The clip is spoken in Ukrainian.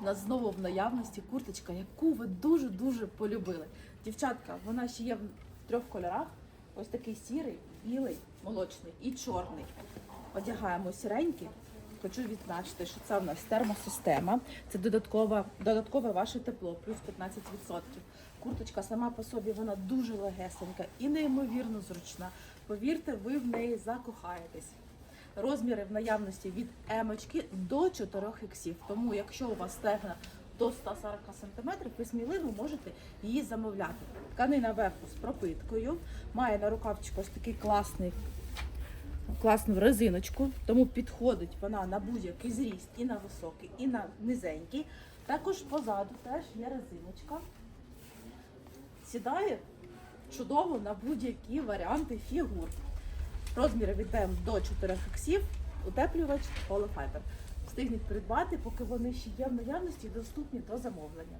У нас знову в наявності курточка, яку ви дуже-дуже полюбили. Дівчатка, вона ще є в трьох кольорах. Ось такий сірий, білий, молочний і чорний. Одягаємо сіренький. Хочу відзначити, що це в нас термосистема. Це додаткова, додаткове ваше тепло, плюс 15%. Курточка сама по собі вона дуже легесенька і неймовірно зручна. Повірте, ви в неї закохаєтесь. Розміри в наявності від емочки до 4 іксів. Тому, якщо у вас стегна до 140 см, ви сміливо можете її замовляти. Тканина верху з пропиткою, має на рукавчику ось такий класний класну резиночку, тому підходить вона на будь-який зріст, і на високий, і на низенький. Також позаду теж є резиночка. Сідає чудово на будь-які варіанти фігур. Розміри віддаємо до 4 іксів, утеплювач Holofiber. Встигніть придбати, поки вони ще є в наявності доступні до замовлення.